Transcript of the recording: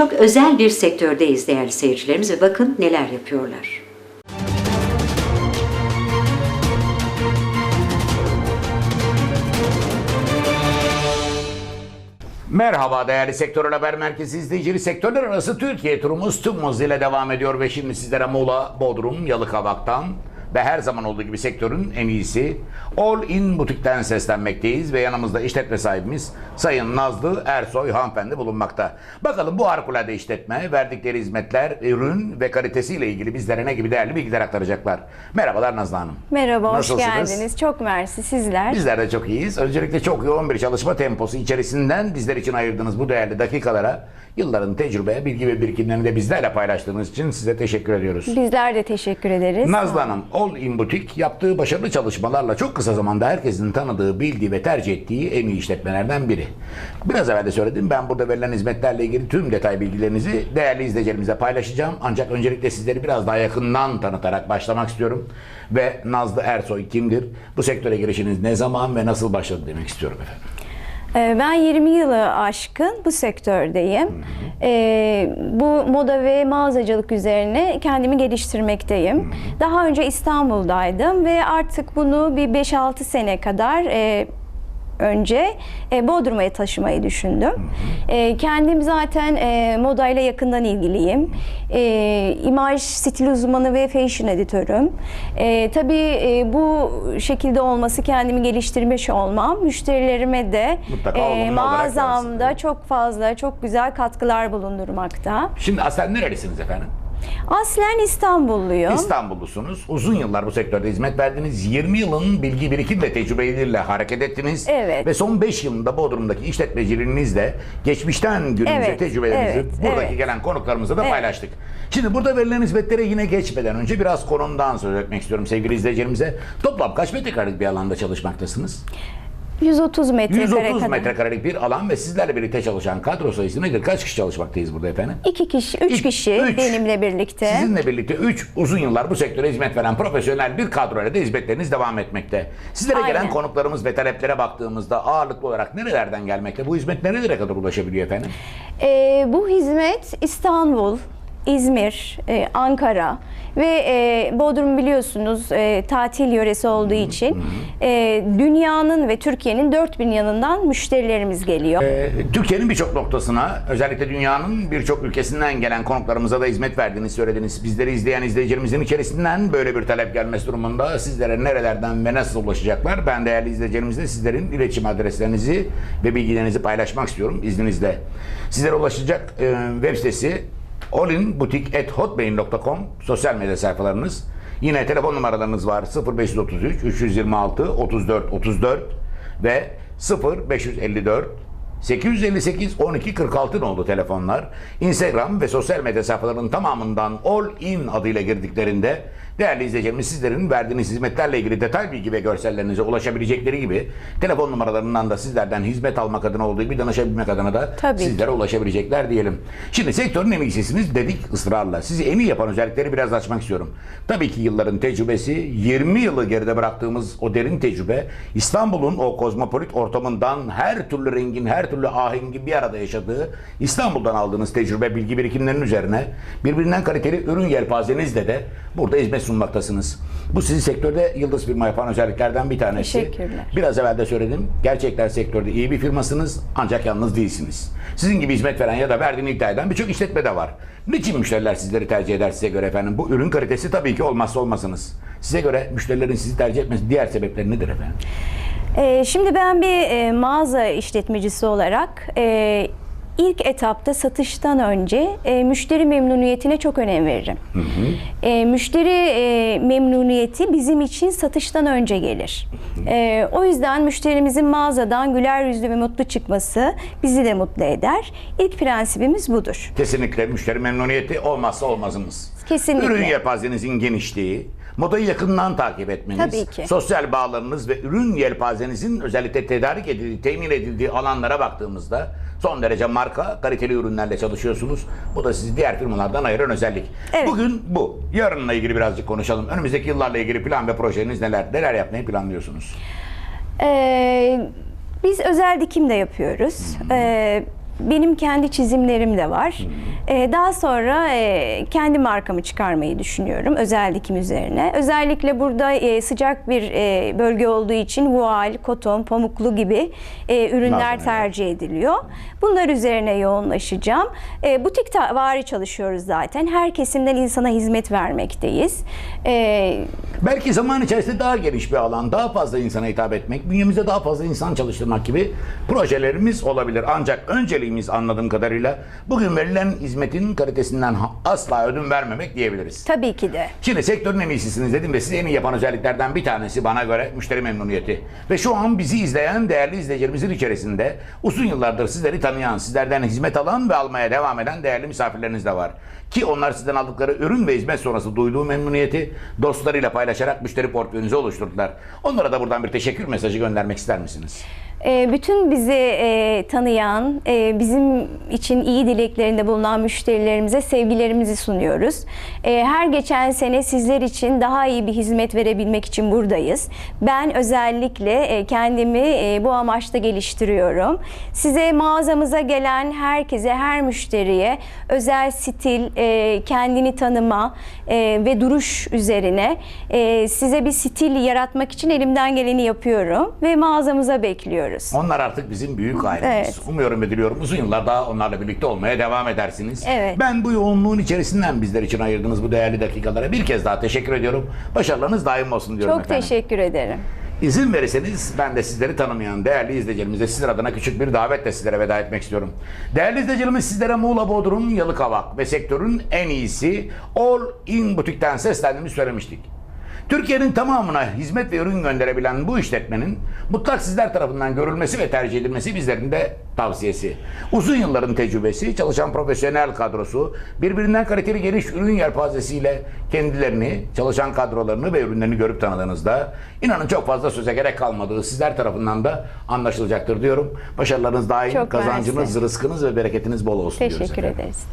çok özel bir sektördeyiz değerli seyircilerimiz ve bakın neler yapıyorlar. Merhaba değerli Sektör Haber Merkezi izleyicileri. Sektörler arası Türkiye turumuz tüm hızıyla devam ediyor ve şimdi sizlere Muğla, Bodrum, Yalıkavak'tan ve her zaman olduğu gibi sektörün en iyisi All In Butik'ten seslenmekteyiz ve yanımızda işletme sahibimiz Sayın Nazlı Ersoy hanımefendi bulunmakta. Bakalım bu harikulade işletme verdikleri hizmetler, ürün ve kalitesiyle ilgili bizlere ne gibi değerli bilgiler aktaracaklar. Merhabalar Nazlı Hanım. Merhaba, hoş Nasılsınız? geldiniz. Çok mersi sizler. Bizler de çok iyiyiz. Öncelikle çok yoğun bir çalışma temposu içerisinden bizler için ayırdığınız bu değerli dakikalara yılların tecrübe, bilgi ve birikimlerini de bizlerle paylaştığınız için size teşekkür ediyoruz. Bizler de teşekkür ederiz. Nazlı Hanım, All In Boutique yaptığı başarılı çalışmalarla çok kısa zamanda herkesin tanıdığı, bildiği ve tercih ettiği en iyi işletmelerden biri. Biraz evvel de söyledim ben burada verilen hizmetlerle ilgili tüm detay bilgilerinizi değerli izleyicilerimize paylaşacağım. Ancak öncelikle sizleri biraz daha yakından tanıtarak başlamak istiyorum. Ve Nazlı Ersoy kimdir? Bu sektöre girişiniz ne zaman ve nasıl başladı demek istiyorum efendim. Ee, Ben 20 yılı aşkın bu sektördeyim. Ee, bu moda ve mağazacılık üzerine kendimi geliştirmekteyim. Daha önce İstanbul'daydım ve artık bunu bir 5-6 sene kadar e, önce e, Bodrum'a taşımayı düşündüm. E, kendim zaten e, modayla yakından ilgiliyim. E, imaj, stil uzmanı ve fashion editörüm. E, tabii e, bu şekilde olması kendimi geliştirmiş olmam. Müşterilerime de Mutlaka e, olumlu olarak mağazamda çok fazla, çok güzel katkılar bulundurmakta. Şimdi aslen nerelisiniz efendim? Aslen İstanbulluyum. İstanbullusunuz. Uzun yıllar bu sektörde hizmet verdiniz. 20 yılın bilgi birikim ve tecrübeleriyle hareket ettiniz. Evet. Ve son 5 yılında Bodrum'daki işletmeciliğinizle geçmişten günümüze Evet, tecrübelerinizi evet, buradaki evet. gelen konuklarımızla da Evet. paylaştık. Şimdi burada verilen hizmetlere yine geçmeden önce biraz konumdan söz etmek istiyorum sevgili izleyicilerimize. Toplam kaç metrekarelik bir alanda çalışmaktasınız? 130 metrekare 130 kadar. metrekarelik bir alan ve sizlerle birlikte çalışan kadro sayısı nedir? Kaç kişi çalışmaktayız burada efendim? İki kişi, üç İki- kişi üç. benimle birlikte. Sizinle birlikte 3 uzun yıllar bu sektöre hizmet veren profesyonel bir kadroyla da hizmetleriniz devam etmekte. Sizlere Aynen. gelen konuklarımız ve taleplere baktığımızda ağırlıklı olarak nerelerden gelmekte? Bu hizmet nerelere kadar ulaşabiliyor efendim? Ee, bu hizmet İstanbul, İzmir, e, Ankara ve e, Bodrum biliyorsunuz e, tatil yöresi olduğu için e, dünyanın ve Türkiye'nin dört bin yanından müşterilerimiz geliyor. Ee, Türkiye'nin birçok noktasına, özellikle dünyanın birçok ülkesinden gelen konuklarımıza da hizmet verdiğinizi söylediniz. Bizleri izleyen izleyicilerimizin içerisinden böyle bir talep gelmesi durumunda sizlere nerelerden ve nasıl ulaşacaklar? Ben değerli izleyicilerimizle sizlerin iletişim adreslerinizi ve bilgilerinizi paylaşmak istiyorum izninizle. Sizlere ulaşacak e, web sitesi allinbutik.hotmail.com sosyal medya sayfalarınız. Yine telefon numaralarınız var 0533 326 34 34 ve 0554 858 12 46 oldu telefonlar. Instagram ve sosyal medya sayfalarının tamamından All In adıyla girdiklerinde değerli izleyicilerimiz sizlerin verdiğiniz hizmetlerle ilgili detay bilgi ve görsellerinize ulaşabilecekleri gibi telefon numaralarından da sizlerden hizmet almak adına olduğu gibi danışabilmek adına da Tabii ki. sizlere ulaşabilecekler diyelim. Şimdi sektörün en iyisisiniz dedik ısrarla. Sizi iyi yapan özellikleri biraz açmak istiyorum. Tabii ki yılların tecrübesi, 20 yılı geride bıraktığımız o derin tecrübe, İstanbul'un o kozmopolit ortamından her türlü rengin, her türlü ahengin bir arada yaşadığı İstanbul'dan aldığınız tecrübe, bilgi birikimlerinin üzerine birbirinden kaliteli ürün yelpazenizle de burada hizmet sunmaktasınız. Bu sizi sektörde yıldız firma yapan özelliklerden bir tanesi. Teşekkürler. Biraz evvel de söyledim. Gerçekten sektörde iyi bir firmasınız ancak yalnız değilsiniz. Sizin gibi hizmet veren ya da verdiğini iddia eden birçok işletme de var. Niçin müşteriler sizleri tercih eder size göre efendim? Bu ürün kalitesi tabii ki olmazsa olmasınız. Size göre müşterilerin sizi tercih etmesi diğer sebepleri nedir efendim? Ee, şimdi ben bir e, mağaza işletmecisi olarak e, ilk etapta satıştan önce e, müşteri memnuniyetine çok önem veririm. E, müşteri e, memnuniyeti bizim için satıştan önce gelir. E, o yüzden müşterimizin mağazadan güler yüzlü ve mutlu çıkması bizi de mutlu eder. İlk prensibimiz budur. Kesinlikle müşteri memnuniyeti olmazsa olmazımız. Kesinlikle. Ürün yelpazenizin genişliği, modayı yakından takip etmeniz, Tabii ki. sosyal bağlarınız ve ürün yelpazenizin özellikle tedarik edildiği, temin edildiği alanlara baktığımızda son derece marka, kaliteli ürünlerle çalışıyorsunuz. Bu da sizi diğer firmalardan ayıran özellik. Evet. Bugün bu. Yarınla ilgili birazcık konuşalım. Önümüzdeki yıllarla ilgili plan ve projeniz neler? Neler yapmayı planlıyorsunuz? Ee, biz özel dikim de yapıyoruz. Ee, benim kendi çizimlerim de var. Ee, daha sonra e, kendi markamı çıkarmayı düşünüyorum özel dikim üzerine. Özellikle burada e, sıcak bir e, bölge olduğu için voal, koton, pamuklu gibi ürünler Malzemeler. tercih ediliyor. Bunlar üzerine yoğunlaşacağım. Butik vari çalışıyoruz zaten. Her kesimden insana hizmet vermekteyiz. Belki zaman içerisinde daha geniş bir alan, daha fazla insana hitap etmek, bünyemizde daha fazla insan çalıştırmak gibi projelerimiz olabilir. Ancak önceliğimiz anladığım kadarıyla bugün verilen hizmetin kalitesinden asla ödün vermemek diyebiliriz. tabii ki de. Şimdi sektörün en iyisisiniz dedim ve size en iyi yapan özelliklerden bir tanesi bana göre müşteri memnuniyeti. Ve şu an bizi izleyen değerli izleyicilerimizin içerisinde uzun yıllardır sizleri tanıyan, sizlerden hizmet alan ve almaya devam eden değerli misafirleriniz de var. Ki onlar sizden aldıkları ürün ve hizmet sonrası duyduğu memnuniyeti dostlarıyla paylaşarak müşteri portföyünüzü oluşturdular. Onlara da buradan bir teşekkür mesajı göndermek ister misiniz? E, bütün bizi e, tanıyan, e, bizim için iyi dileklerinde bulunan müşterilerimize sevgilerimizi sunuyoruz. E, her geçen sene sizler için daha iyi bir hizmet verebilmek için buradayız. Ben özellikle e, kendimi bu amaçta geliştiriyorum. Size mağazamıza gelen herkese, her müşteriye özel stil, kendini tanıma ve duruş üzerine size bir stil yaratmak için elimden geleni yapıyorum ve mağazamıza bekliyoruz. Onlar artık bizim büyük ailemiz. Evet. Umuyorum ve diliyorum uzun yıllar daha onlarla birlikte olmaya devam edersiniz. Evet. Ben bu yoğunluğun içerisinden bizler için ayırdığınız bu değerli dakikalara bir kez daha teşekkür ediyorum. Başarılarınız daim olsun diyorum Çok efendim. teşekkür ederim. İzin verirseniz ben de sizleri tanımayan değerli izleyicilerimize sizler adına küçük bir davetle sizlere veda etmek istiyorum. Değerli izleyicilerimiz sizlere Muğla Bodrum, Yalıkavak ve sektörün en iyisi All In Butik'ten seslendiğimizi söylemiştik. Türkiye'nin tamamına hizmet ve ürün gönderebilen bu işletmenin mutlak sizler tarafından görülmesi ve tercih edilmesi bizlerin de tavsiyesi. Uzun yılların tecrübesi, çalışan profesyonel kadrosu, birbirinden kaliteli geniş ürün yelpazesiyle kendilerini, çalışan kadrolarını ve ürünlerini görüp tanıdığınızda inanın çok fazla söze gerek kalmadığı sizler tarafından da anlaşılacaktır diyorum. Başarılarınız daim, Çok kazancınız, mersi. rızkınız ve bereketiniz bol olsun diyoruz Teşekkür ederiz.